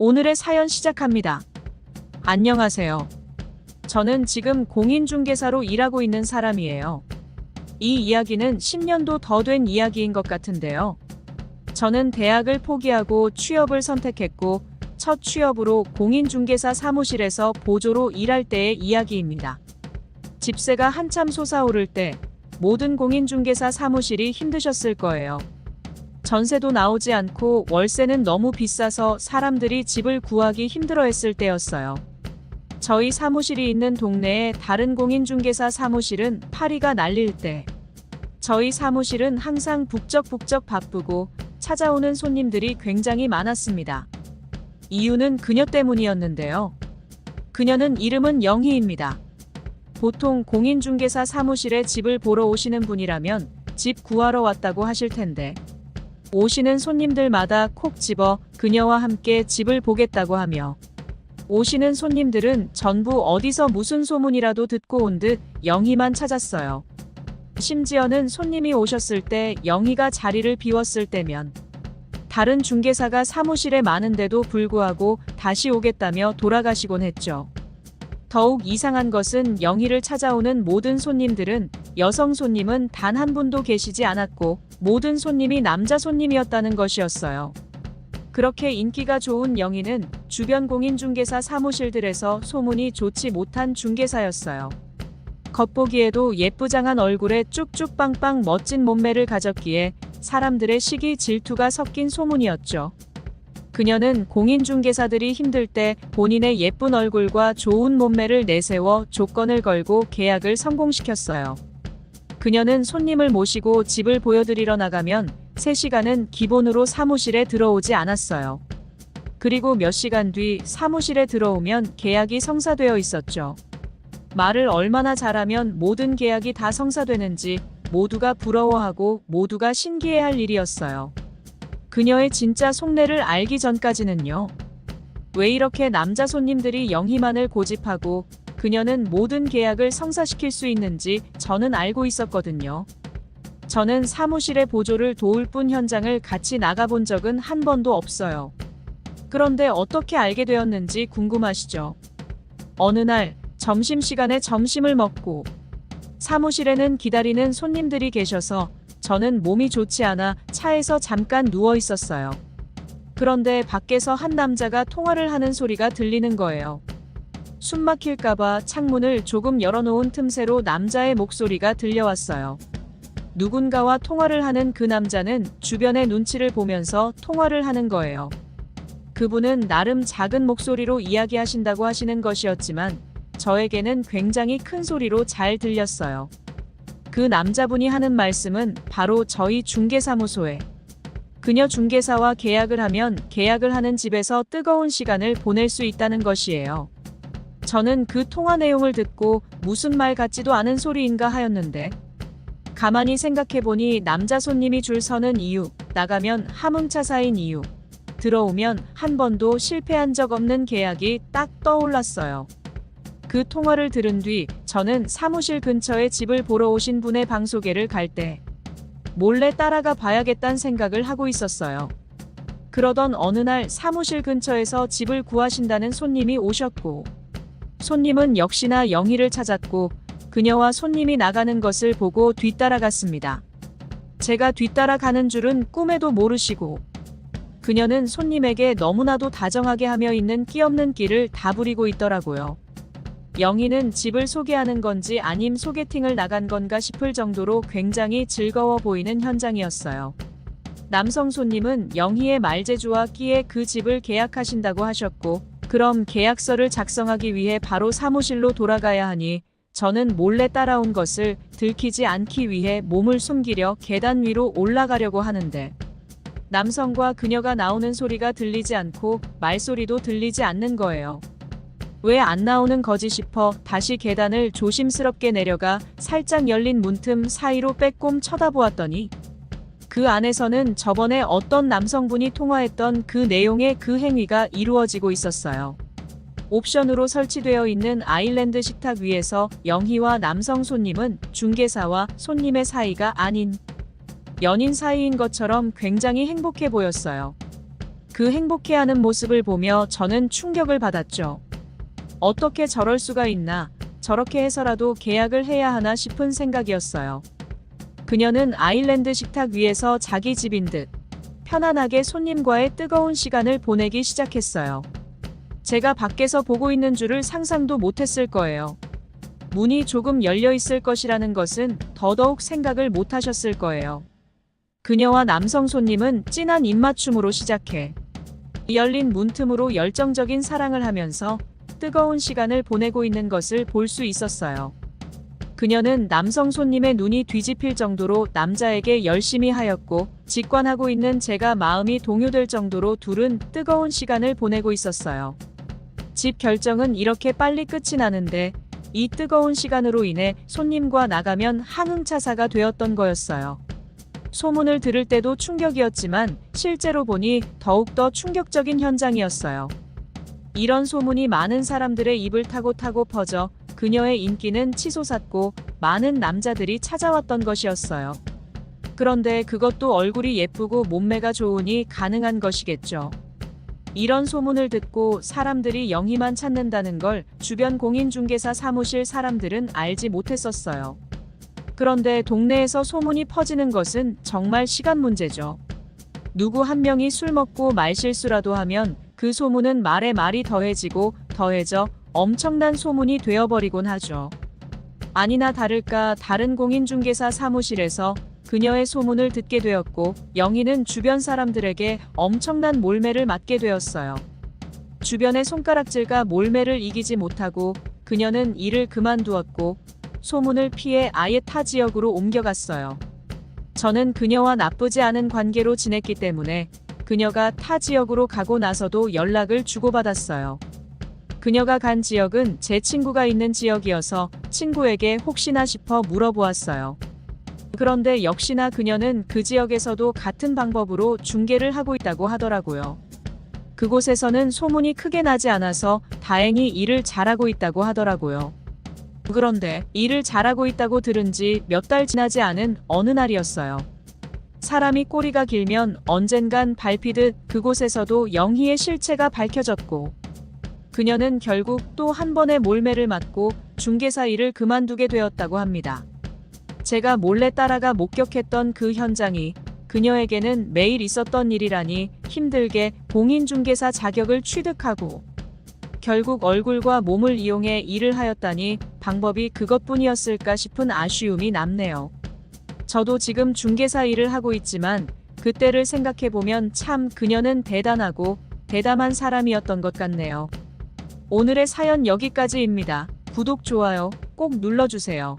오늘의 사연 시작합니다. 안녕하세요. 저는 지금 공인중개사로 일하고 있는 사람이에요. 이 이야기는 10년도 더 된 이야기인 것 같은데요. 저는 대학을 포기하고 취업을 선택했고, 첫 취업으로 공인중개사 사무실에서 보조로 일할 때의 이야기입니다. 집세가 한참 솟아오를 때, 모든 공인중개사 사무실이 힘드셨을 거예요. 전세도 나오지 않고 월세는 너무 비싸서 사람들이 집을 구하기 힘들어 했을 때였어요. 저희 사무실이 있는 동네의 다른 공인중개사 사무실은 파리가 날릴 때, 저희 사무실은 항상 북적북적 바쁘고 찾아오는 손님들이 굉장히 많았습니다. 이유는 그녀 때문이었는데요. 그녀는 이름은 영희입니다. 보통 공인중개사 사무실에 집을 보러 오시는 분이라면 집 구하러 왔다고 하실 텐데, 오시는 손님들마다 콕 집어 그녀와 함께 집을 보겠다고 하며 오시는 손님들은 전부 어디서 무슨 소문이라도 듣고 온 듯 영희만 찾았어요. 심지어는 손님이 오셨을 때 영희가 자리를 비웠을 때면 다른 중개사가 사무실에 많은데도 불구하고 다시 오겠다며 돌아가시곤 했죠. 더욱 이상한 것은 영희를 찾아오는 모든 손님들은 여성 손님은 단 한 분도 계시지 않았고 모든 손님이 남자 손님이었다는 것이었어요. 그렇게 인기가 좋은 영희는 주변 공인중개사 사무실들에서 소문이 좋지 못한 중개사였어요. 겉보기에도 예쁘장한 얼굴에 쭉쭉 빵빵 멋진 몸매를 가졌기에 사람들의 시기 질투가 섞인 소문이었죠. 그녀는 공인중개사들이 힘들 때 본인의 예쁜 얼굴과 좋은 몸매를 내세워 조건을 걸고 계약을 성공시켰어요. 그녀는 손님을 모시고 집을 보여드리러 나가면 3시간은 기본으로 사무실에 들어오지 않았어요. 그리고 몇 시간 뒤 사무실에 들어오면 계약이 성사되어 있었죠. 말을 얼마나 잘하면 모든 계약이 다 성사되는지 모두가 부러워하고 모두가 신기해할 일이었어요. 그녀의 진짜 속내를 알기 전까지는요. 왜 이렇게 남자 손님들이 영희만을 고집하고 그녀는 모든 계약을 성사시킬 수 있는지 저는 알고 있었거든요. 저는 사무실의 보조를 도울 뿐 현장을 같이 나가본 적은 한 번도 없어요. 그런데 어떻게 알게 되었는지 궁금하시죠? 어느 날 점심시간에 점심을 먹고 사무실에는 기다리는 손님들이 계셔서 저는 몸이 좋지 않아 차에서 잠깐 누워 있었어요. 그런데 밖에서 한 남자가 통화를 하는 소리가 들리는 거예요. 숨 막힐까봐 창문을 조금 열어놓은 틈새로 남자의 목소리가 들려왔어요. 누군가와 통화를 하는 그 남자는 주변의 눈치를 보면서 통화를 하는 거예요. 그분은 나름 작은 목소리로 이야기하신다고 하시는 것이었지만 저에게는 굉장히 큰 소리로 잘 들렸어요. 그 남자분이 하는 말씀은 바로 저희 중개사무소에 그녀 중개사와 계약을 하면 계약을 하는 집에서 뜨거운 시간을 보낼 수 있다는 것이에요. 저는 그 통화 내용을 듣고 무슨 말 같지도 않은 소리인가 하였는데 가만히 생각해보니 남자 손님이 줄 서는 이유, 나가면 하문차사인 이유, 들어오면 한 번도 실패한 적 없는 계약이 딱 떠올랐어요. 그 통화를 들은 뒤 저는 사무실 근처에 집을 보러 오신 분의 방 소개를 갈 때 몰래 따라가 봐야겠다는 생각을 하고 있었어요. 그러던 어느 날 사무실 근처에서 집을 구하신다는 손님이 오셨고 손님은 역시나 영희를 찾았고 그녀와 손님이 나가는 것을 보고 뒤따라갔습니다. 제가 뒤따라가는 줄은 꿈에도 모르시고 그녀는 손님에게 너무나도 다정하게 하며 있는 끼없는 끼를 다 부리고 있더라고요. 영희는 집을 소개하는 건지 아님 소개팅을 나간 건가 싶을 정도로 굉장히 즐거워 보이는 현장이었어요. 남성 손님은 영희의 말재주와 끼에 그 집을 계약하신다고 하셨고, 그럼 계약서를 작성하기 위해 바로 사무실로 돌아가야 하니, 저는 몰래 따라온 것을 들키지 않기 위해 몸을 숨기려 계단 위로 올라가려고 하는데, 남성과 그녀가 나오는 소리가 들리지 않고 말소리도 들리지 않는 거예요. 왜 안 나오는 거지 싶어 다시 계단을 조심스럽게 내려가 살짝 열린 문틈 사이로 빼꼼 쳐다보았더니 그 안에서는 저번에 어떤 남성분이 통화했던 그 내용의 그 행위가 이루어지고 있었어요. 옵션으로 설치되어 있는 아일랜드 식탁 위에서 영희와 남성 손님은 중개사와 손님의 사이가 아닌 연인 사이인 것처럼 굉장히 행복해 보였어요. 그 행복해하는 모습을 보며 저는 충격을 받았죠. 어떻게 저럴 수가 있나, 저렇게 해서라도 계약을 해야 하나 싶은 생각이었어요. 그녀는 아일랜드 식탁 위에서 자기 집인 듯 편안하게 손님과의 뜨거운 시간을 보내기 시작했어요. 제가 밖에서 보고 있는 줄을 상상도 못했을 거예요. 문이 조금 열려 있을 것이라는 것은 더더욱 생각을 못 하셨을 거예요. 그녀와 남성 손님은 진한 입맞춤으로 시작해 열린 문틈으로 열정적인 사랑을 하면서 뜨거운 시간을 보내고 있는 것을 볼 수 있었어요. 그녀는 남성 손님의 눈이 뒤집힐 정도로 남자에게 열심히 하였고 직관하고 있는 제가 마음이 동요될 정도로 둘은 뜨거운 시간을 보내고 있었어요. 집 결정은 이렇게 빨리 끝이 나는데 이 뜨거운 시간으로 인해 손님과 나가면 항응차사가 되었던 거였어요. 소문을 들을 때도 충격이었지만 실제로 보니 더욱더 충격적인 현장이었어요. 이런 소문이 많은 사람들의 입을 타고 타고 퍼져 그녀의 인기는 치솟았고 많은 남자들이 찾아왔던 것이었어요. 그런데 그것도 얼굴이 예쁘고 몸매가 좋으니 가능한 것이겠죠. 이런 소문을 듣고 사람들이 영희만 찾는다는 걸 주변 공인중개사 사무실 사람들은 알지 못했었어요. 그런데 동네에서 소문이 퍼지는 것은 정말 시간 문제죠. 누구 한 명이 술 먹고 말실수라도 하면 그 소문은 말에 말이 더해지고 더해져 엄청난 소문이 되어버리곤 하죠. 아니나 다를까 다른 공인중개사 사무실에서 그녀의 소문을 듣게 되었고 영희는 주변 사람들에게 엄청난 몰매를 맞게 되었어요. 주변의 손가락질과 몰매를 이기지 못하고 그녀는 일을 그만두었고 소문을 피해 아예 타 지역으로 옮겨갔어요. 저는 그녀와 나쁘지 않은 관계로 지냈기 때문에 그녀가 타 지역으로 가고 나서도 연락을 주고받았어요. 그녀가 간 지역은 제 친구가 있는 지역이어서 친구에게 혹시나 싶어 물어보았어요. 그런데 역시나 그녀는 그 지역에서도 같은 방법으로 중계를 하고 있다고 하더라고요. 그곳에서는 소문이 크게 나지 않아서 다행히 일을 잘하고 있다고 하더라고요. 그런데 일을 잘하고 있다고 들은 지 몇 달 지나지 않은 어느 날이었어요. 사람이 꼬리가 길면 언젠간 밟히듯 그곳에서도 영희의 실체가 밝혀졌고 그녀는 결국 또 한 번의 몰매를 맞고 중개사 일을 그만두게 되었다고 합니다. 제가 몰래 따라가 목격했던 그 현장이 그녀에게는 매일 있었던 일이라니 힘들게 공인중개사 자격을 취득하고 결국 얼굴과 몸을 이용해 일을 하였다니 방법이 그것뿐이었을까 싶은 아쉬움이 남네요. 저도 지금 중개사 일을 하고 있지만 그때를 생각해보면 참 그녀는 대단하고 대담한 사람이었던 것 같네요. 오늘의 사연 여기까지입니다. 구독, 좋아요 꼭 눌러주세요.